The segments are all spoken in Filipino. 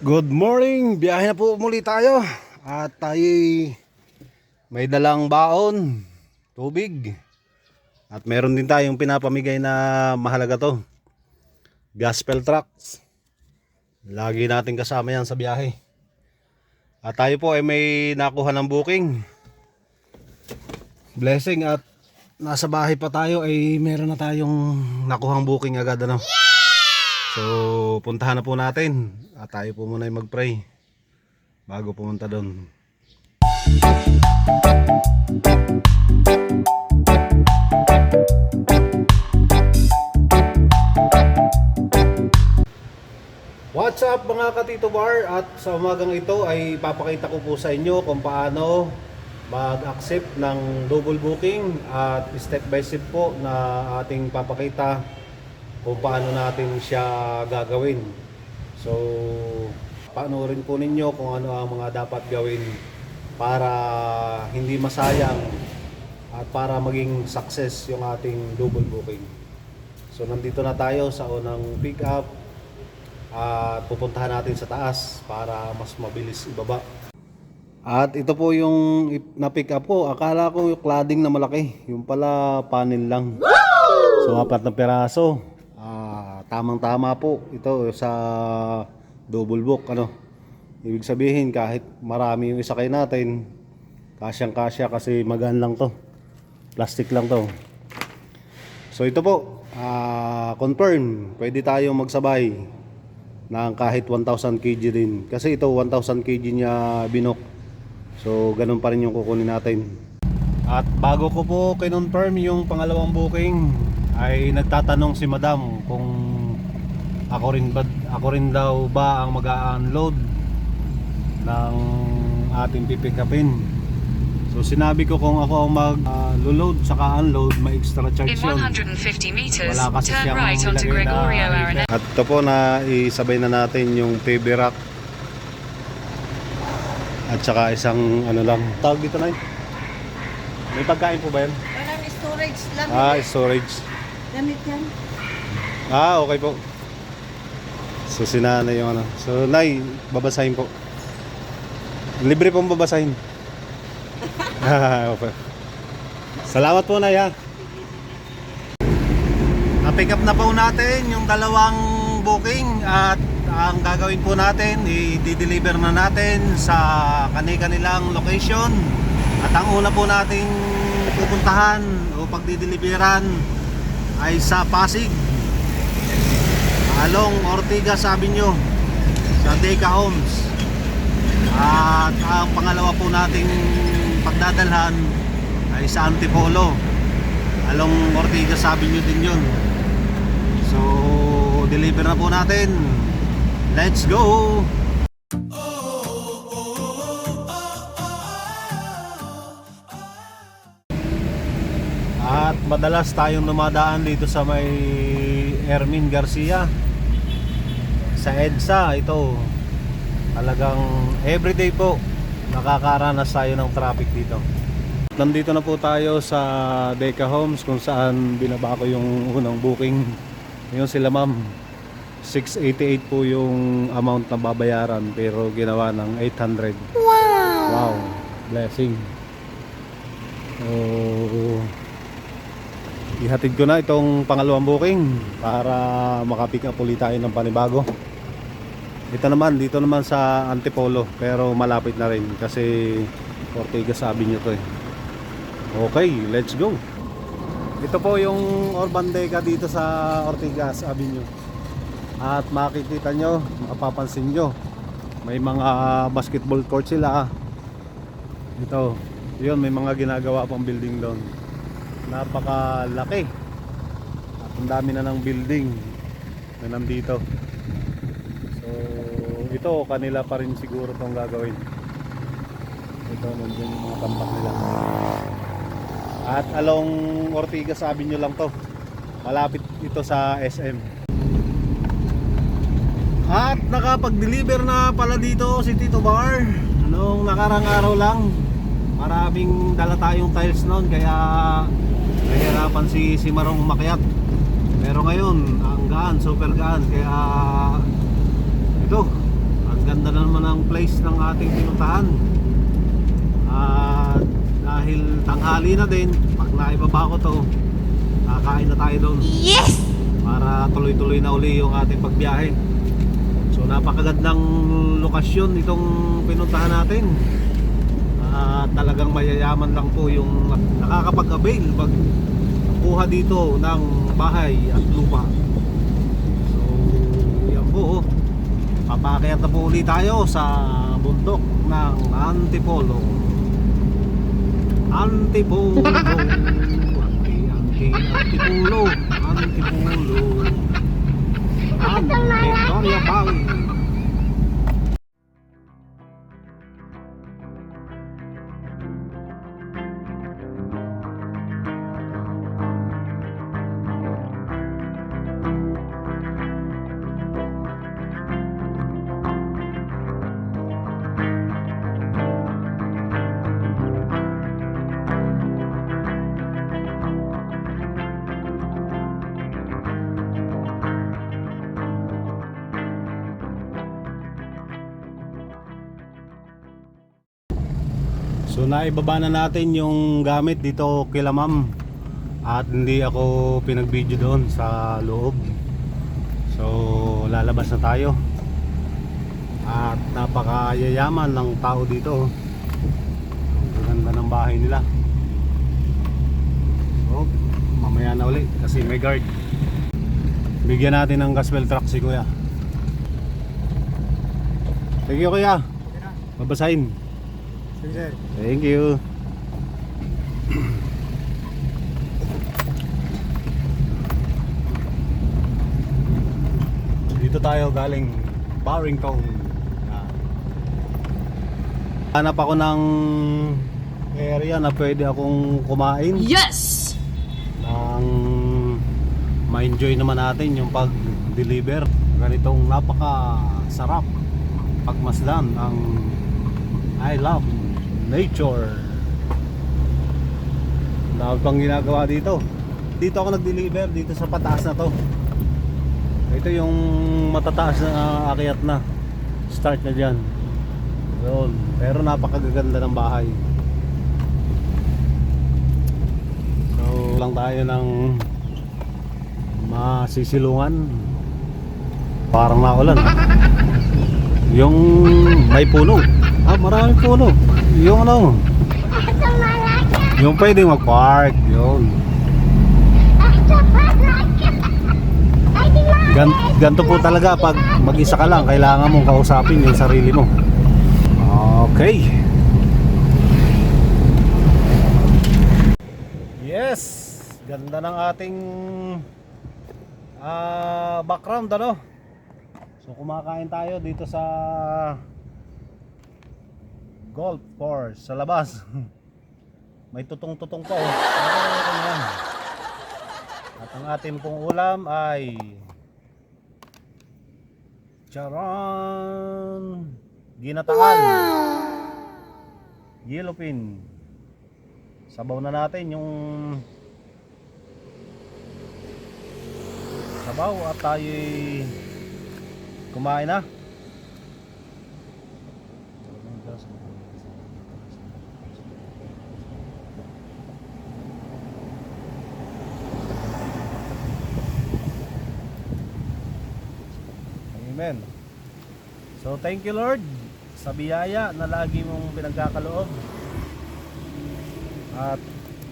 Good morning! Biyahe na po muli tayo. At tayo may dalang baon, tubig. At meron din tayong pinapamigay na mahalaga to. Gospel trucks. Lagi natin kasama yan sa biyahe. At tayo po ay may nakuha ng booking. Blessing at nasa bahay pa tayo ay meron na tayong nakuhang booking agad ano. So, puntahan na po natin. At tayo po muna ay mag-pray bago pumunta doon. What's up mga katito bar at sa umagang ito ay papakita ko po sa inyo kung paano mag-accept ng double booking at step by step po na ating papakita kung paano natin siya gagawin. So, panoorin po ninyo kung ano ang mga dapat gawin para hindi masayang at para maging success yung ating double booking. So, nandito na tayo sa unang pick up at pupuntahan natin sa taas para mas mabilis ibaba. At ito po yung na-pick up ko. Akala ko yung cladding na malaki. Yung pala panel lang. So apat na peraso. Tamang-tama po ito sa double book ano. Ibig sabihin kahit marami yung isakay natin, kasyang-kasya kasi magaan lang to. Plastic lang to. So ito po, ah, confirm, pwede tayong magsabay ng kahit 1,000 kg din. Kasi ito 1,000 kg niya binok. So ganun pa rin yung kukunin natin. At bago ko po kinonfirm yung pangalawang booking ay nagtatanong si madam kung ako rin ba ako rin daw ba ang mag-unload ng ating pipick upin. So sinabi ko kung ako ang mag-load saka unload may extra charge In yun. 150 meters, Wala kasi turn siyang right na Gregorio Araneta. At ito po na isabay na natin yung PB rack. At saka isang ano lang. Tawag dito na May pagkain po ba yan? Walang storage lang. Ah, storage. Gamit yan. Ah, okay po. So sinana yung ano. So Nay, babasahin po. Libre pong babasahin. Ah, okay. Salamat po Nay ha. Na-pick up na po natin yung dalawang booking at ang gagawin po natin i-deliver na natin sa kani-kanilang location at ang una po nating pupuntahan o pagdideliveran ay sa Pasig Along Ortigas Avenue sa Deca Homes. At ang pangalawa po nating pagdadalhan ay sa Antipolo. Along Ortigas Avenue din yun. So deliver na po natin. Let's go! At madalas tayong dumadaan dito sa may Ermin Garcia sa EDSA ito talagang everyday po nakakaranas tayo ng traffic dito. Nandito na po tayo sa Deca Homes kung saan binaba ko yung unang booking. Yun sila ma'am 688 po yung amount na babayaran pero ginawa ng 800 wow! Wow blessing. So ihatid ko na itong pangalawang booking para makapick up ulit tayo ng panibago ito naman dito naman sa Antipolo pero malapit na rin kasi Ortigas Avenue to eh. Okay let's go. Ito po yung Urban dito sa Ortigas Avenue at makikita nyo mapapansin nyo may mga basketball court sila ito yun may mga ginagawa pang building doon. Napakalaki. At ang dami na ng building na nandito ito kanila pa rin siguro tong gagawin. Ito nandiyan yung mga tambak nila. At along Ortigas Avenue lang to. Malapit ito sa SM at nakapag-deliver na pala dito si Tito Bar. Nung nakarang araw lang. Maraming dala tayong tiles noon kaya nahirapan si si Marong umakyat. Pero ngayon ang gaan super gaan. Kaya ito ang ganda place ng ating pinuntahan. At dahil tanghali na din, pag naibaba ko to, kakain na tayo doon. Yes! Para tuloy-tuloy na uli yung ating pagbiyahe. So napakagandang lokasyon itong pinuntahan natin. At talagang mayayaman lang po yung nakakapag-avail pag kuha dito ng bahay at lupa. So yan po. oh. Papakayat na po ulit tayo sa bundok ng Antipolo. Antipolo. Anti, anti, Antipolo. Antipolo. Ang Victoria Valley. So naibaba na natin yung gamit dito kila ma'am. At hindi ako pinag-video doon sa loob. So lalabas na tayo. At napakayayaman ng tao dito. Ang ganda ng bahay nila. So mamaya na uli kasi may guard. Bigyan natin ng gospel truck si kuya. You kuya. Babasahin Sige sir. Thank you. Dito tayo galing Barrington. Hanap ako ng area na pwede akong kumain. Yes! Nang ma-enjoy naman natin yung pag-deliver. Ganitong napaka sarap pagmasdan ang I love nature. Dahil pang ginagawa dito. Dito ako nag-deliver dito sa pataas na to. Ito yung matataas na akyat na. Start na diyan. Yun. Pero napakaganda ng bahay. So lang tayo ng masisilungan. Parang naulan. Yung may puno. Ah, maraming puno. Yung ano, yung pwedeng mag-park, yun. Gan ganto po talaga pag mag-isa ka lang, kailangan mong kausapin yung sarili mo. Okay. Yes, ganda ng ating ah, background ano. So kumakain tayo dito sa golf course sa labas. May tutong-tutong pa oh. Yan. At ang ating pong ulam ay Charan Ginataan Yellowfin Sabaw na natin yung Sabaw at tayo'y Kumain na Amen. So thank you Lord sa biyaya na lagi mong pinagkakaloob. At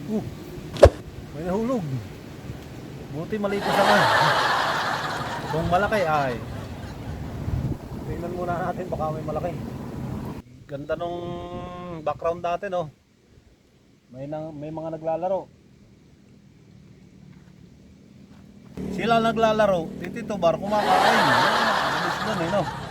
uh, may nahulog. Buti maliit na sana. Kung malaki ay tingnan muna natin baka may malaki. Ganda nung background natin oh. May nang, may mga naglalaro. Sila naglalaro, titito bar kumakain. Bilis doon eh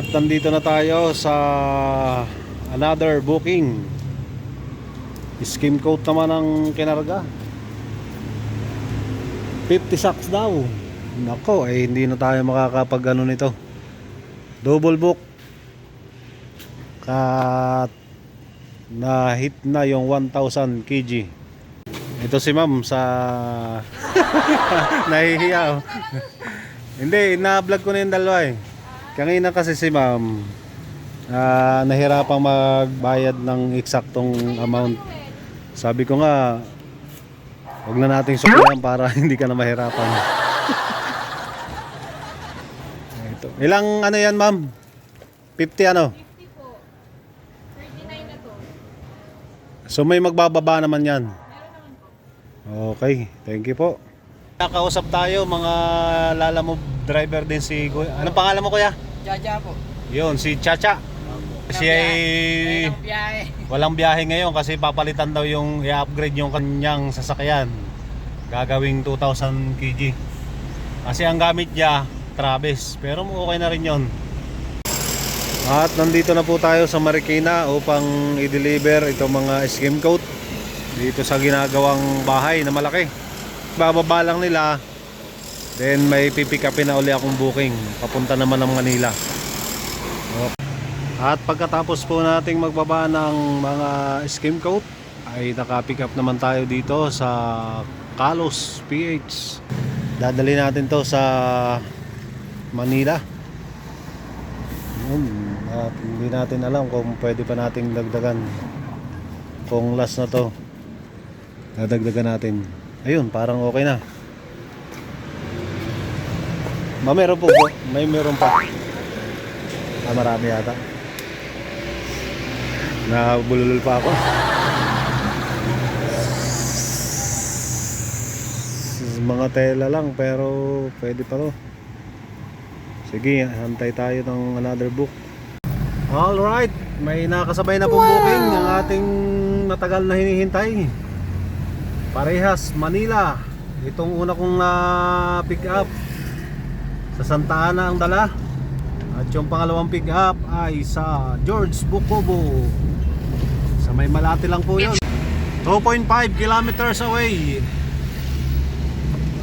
At nandito na tayo sa another booking. Skim coat naman ang kinarga. 50 sacks daw. Nako, eh hindi na tayo makakapag ano nito. Double book. Kat na hit na yung 1000 kg. Ito si ma'am sa nahihiya. oh. Hindi, na-vlog ko na yung dalawa eh. Kanina kasi si ma'am ah, nahirapang magbayad ng eksaktong amount. Sabi ko nga, Huwag na nating suklayan para hindi ka na mahirapan. Ito. Ilang ano yan, ma'am? 50 ano? 50 po. 39 na to. So may magbababa naman yan. Meron naman po. Okay, thank you po. Nakausap tayo mga lalamove driver din si Kuya. Anong pangalan mo kuya? Jaja po. Yun, si Chacha. Siya ay Ayun ang biyahe. walang biyahe ngayon kasi papalitan daw yung i-upgrade yung kanyang sasakyan. Gagawing 2,000 kg. Kasi ang gamit niya, Travis. Pero okay na rin yon. At nandito na po tayo sa Marikina upang i-deliver itong mga skim coat dito sa ginagawang bahay na malaki. Bababa lang nila. Then may pipick upin na uli akong booking. Papunta naman ng Manila. At pagkatapos po nating magbaba ng mga skim coat ay naka-pick up naman tayo dito sa Kalos PH. Dadali natin to sa Manila. Yun. At hindi natin alam kung pwede pa nating dagdagan. Kung last na to, dadagdagan natin. Ayun, parang okay na. Ma, meron po po. May meron pa. Ah, marami yata. Nabulol pa ako. Mga tela lang pero pwede pa to. Sige, hantay tayo ng another book. Alright, may nakasabay na pong booking ang ating matagal na hinihintay. Parehas, Manila. Itong una kong na pick up sa Santa Ana ang dala. At yung pangalawang pick up ay sa George Bukobo. Sa may Malati lang po yun. 2.5 kilometers away.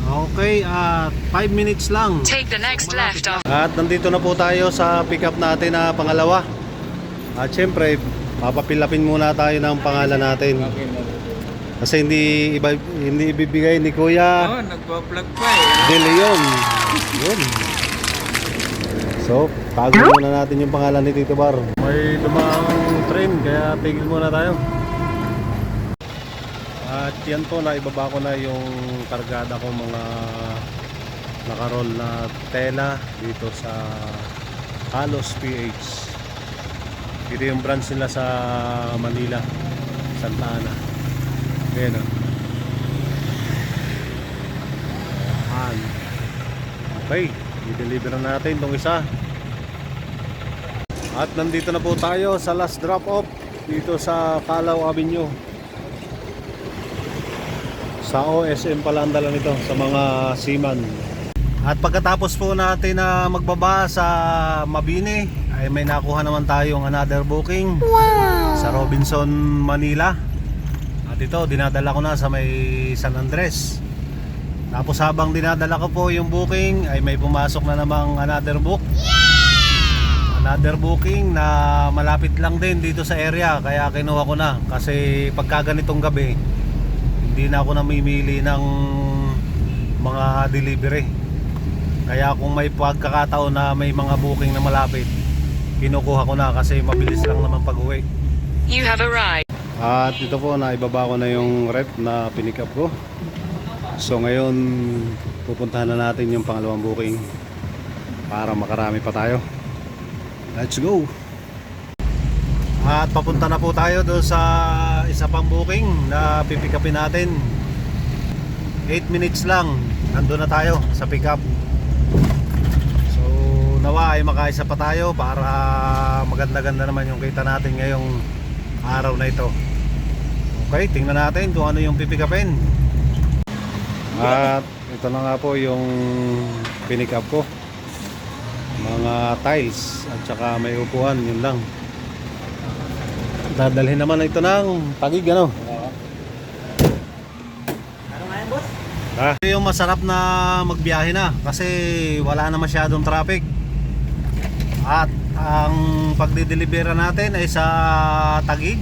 Okay, at 5 minutes lang. Take the next left off At nandito na po tayo sa pick up natin na pangalawa. At syempre, papapilapin muna tayo ng pangalan natin. Kasi hindi iba, hindi ibibigay ni Kuya Oo, nagpa-vlog pa eh. De Leon. Yun. So, tago muna natin yung pangalan ni Tito Bar. May dumang train, kaya tigil muna tayo. At yan po, naibaba ko na yung kargada ko mga nakaroll na tela dito sa Kalos PH. Dito yung branch nila sa Manila, Santa Ana. Ayan o. Ayan. Okay, i-deliver na natin itong isa. At nandito na po tayo sa last drop off dito sa Calao Avenue. Sa OSM pala ang dala nito sa mga seaman. At pagkatapos po natin na magbaba sa Mabini ay may nakuha naman tayong another booking sa Robinson, Manila. At ito dinadala ko na sa may San Andres. Tapos habang dinadala ko po yung booking ay may pumasok na namang another book. Another booking na malapit lang din dito sa area kaya kinuha ko na kasi pagka ganitong gabi hindi na ako namimili ng mga delivery. Kaya kung may pagkakataon na may mga booking na malapit, kinukuha ko na kasi mabilis lang naman pag-uwi. You have arrived. At ito po, naibaba ko na yung rep na pinick up ko. So ngayon, pupuntahan na natin yung pangalawang booking para makarami pa tayo. Let's go! At papunta na po tayo doon sa isa pang booking na pipick upin natin. 8 minutes lang, nandun na tayo sa pick up. So nawa ay makaisa pa tayo para maganda-ganda naman yung kita natin ngayong araw na ito. Okay, tingnan natin kung ano yung pipick upin. At ito na nga po yung pinick ko. Mga tiles at saka may upuan, yun lang. Dadalhin naman ito ng tagig ano. Ha? Yung masarap na magbiyahe na kasi wala na masyadong traffic. At ang pagdidelibera natin ay sa Tagig.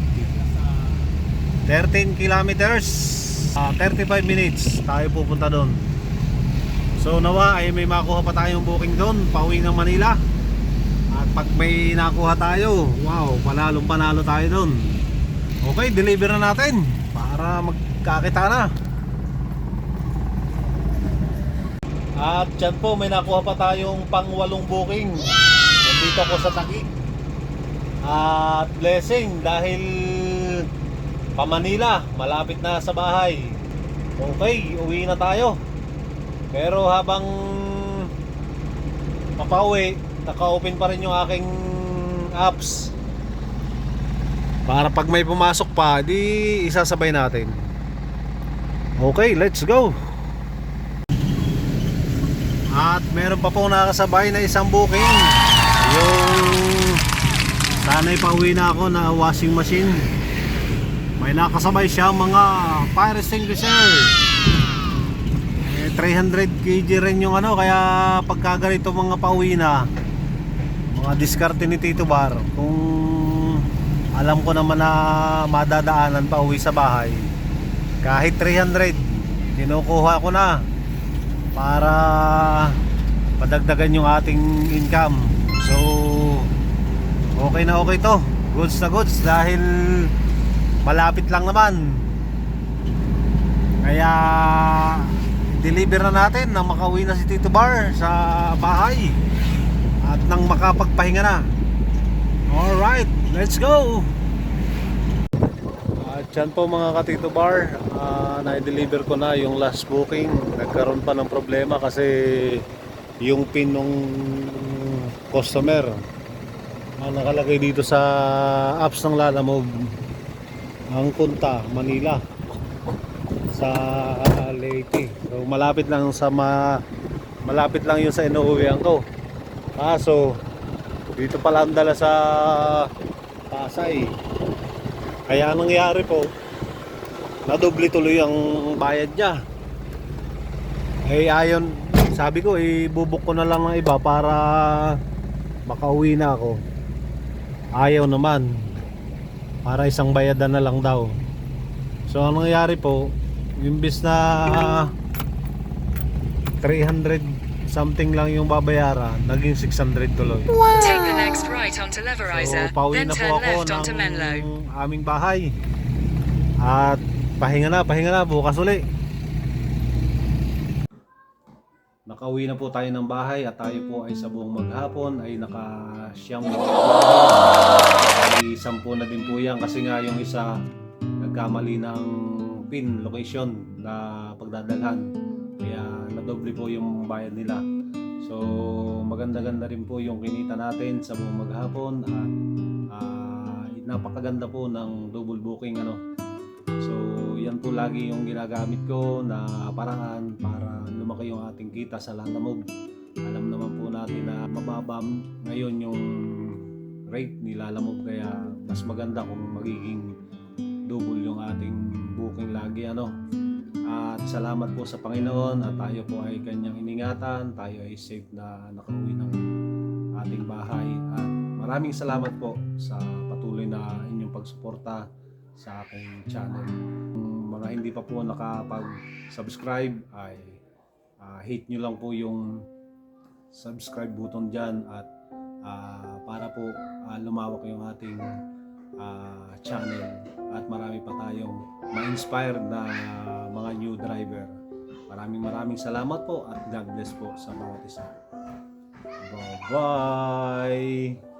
13 kilometers, ah, 35 minutes tayo pupunta doon. So nawa ay may makuha pa tayong booking doon, pauwi ng Manila. At pag may nakuha tayo, wow, panalong panalo tayo doon. Okay, deliver na natin para magkakita na. At dyan po may nakuha pa tayong pangwalong booking. Nandito ako sa Taguig. At blessing dahil pa Manila, malapit na sa bahay. Okay, uwi na tayo. Pero habang papauwi, naka-open pa rin yung aking apps. Para pag may pumasok pa, di isasabay natin. Okay, let's go. At meron pa pong nakasabay na isang booking. Yung sana'y pauwi na ako na washing machine. May nakasabay siya mga fire extinguisher. Eh, 300 kg rin yung ano kaya pagka ganito mga pauwi na mga diskarte ni Tito Bar kung alam ko naman na madadaanan pa uwi sa bahay kahit 300 kinukuha ko na para padagdagan yung ating income so okay na okay to. Goods na goods dahil malapit lang naman. Kaya deliver na natin na makauwi na si Tito Bar sa bahay. At nang makapagpahinga na. Alright let's go! At yan po mga katito bar ah, na-deliver ko na yung last booking. Nagkaroon pa ng problema kasi yung pin ng customer. Ang nakalagay dito sa apps ng Lalamove ang Punta, Manila sa Leyte. So malapit lang sa ma, malapit lang yun sa inuuwian ko. Kaso dito pala ang dala sa Pasay. Kaya nangyari po nadoble tuloy ang bayad niya. Eh ayon sabi ko ibubuk ko na lang ng iba para makauwi na ako ayaw naman para isang bayadan na lang daw so anong nangyari po imbis na 300 something lang yung babayaran naging 600 tuloy Take the next right onto So, Leverizer, pauwi then na po turn ako left onto ng Menlo. aming bahay. At pahinga na, pahinga na, bukas uli. Nakauwi na po tayo ng bahay at tayo po ay sa buong maghapon ay nakasyam ay sampu na din po yan kasi nga yung isa nagkamali ng pin location na pagdadalhan. Kaya nadoble po yung bayad nila. So maganda-ganda rin po yung kinita natin sa buong maghapon at ah, napakaganda po ng double booking ano yan po lagi yung ginagamit ko na paraan para lumaki yung ating kita sa Lalamove alam naman po natin na mababa ngayon yung rate ni Lalamove kaya mas maganda kung magiging double yung ating booking lagi ano. At salamat po sa Panginoon at tayo po ay kanyang iningatan tayo ay safe na nakauwi ng ating bahay. At maraming salamat po sa patuloy na inyong pagsuporta sa aking channel mga hindi pa po nakapag-subscribe ay ah, hit nyo lang po yung subscribe button dyan at ah, para po ah, lumawak yung ating ah, channel at marami pa tayong ma-inspire na mga new driver. Maraming maraming salamat po at God bless po sa bawat isa. Bye-bye!